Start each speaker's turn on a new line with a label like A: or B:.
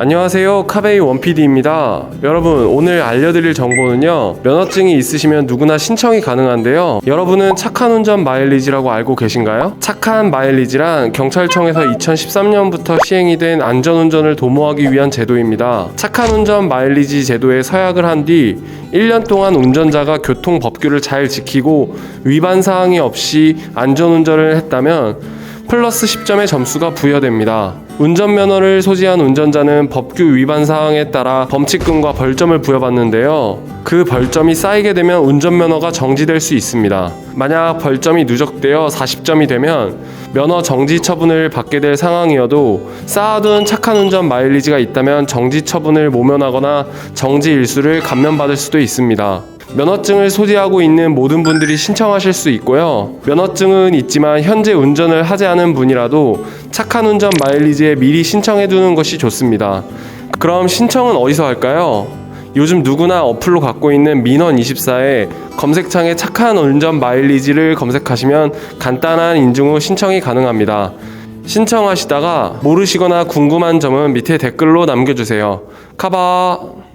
A: 안녕하세요. 카베이 원PD입니다. 여러분, 오늘 알려드릴 정보는요. 면허증이 있으시면 누구나 신청이 가능한데요. 여러분은 착한 운전 마일리지라고 알고 계신가요? 착한 마일리지란 경찰청에서 2013년부터 시행이 된 안전운전을 도모하기 위한 제도입니다. 착한 운전 마일리지 제도에 서약을 한 뒤 1년 동안 운전자가 교통 법규를 잘 지키고 위반 사항이 없이 안전운전을 했다면 플러스 10점의 점수가 부여됩니다. 운전면허를 소지한 운전자는 법규 위반 사항에 따라 범칙금과 벌점을 부여받는데요. 그 벌점이 쌓이게 되면 운전면허가 정지될 수 있습니다. 만약 벌점이 누적되어 40점이 되면 면허 정지 처분을 받게 될 상황이어도 쌓아둔 착한 운전 마일리지가 있다면 정지 처분을 모면하거나 정지 일수를 감면받을 수도 있습니다. 면허증을 소지하고 있는 모든 분들이 신청하실 수 있고요. 면허증은 있지만 현재 운전을 하지 않은 분이라도 착한 운전 마일리지에 미리 신청해 두는 것이 좋습니다. 그럼 신청은 어디서 할까요? 요즘 누구나 어플로 갖고 있는 민원24에 검색창에 착한 운전 마일리지를 검색하시면 간단한 인증 후 신청이 가능합니다. 신청하시다가 모르시거나 궁금한 점은 밑에 댓글로 남겨주세요. 카바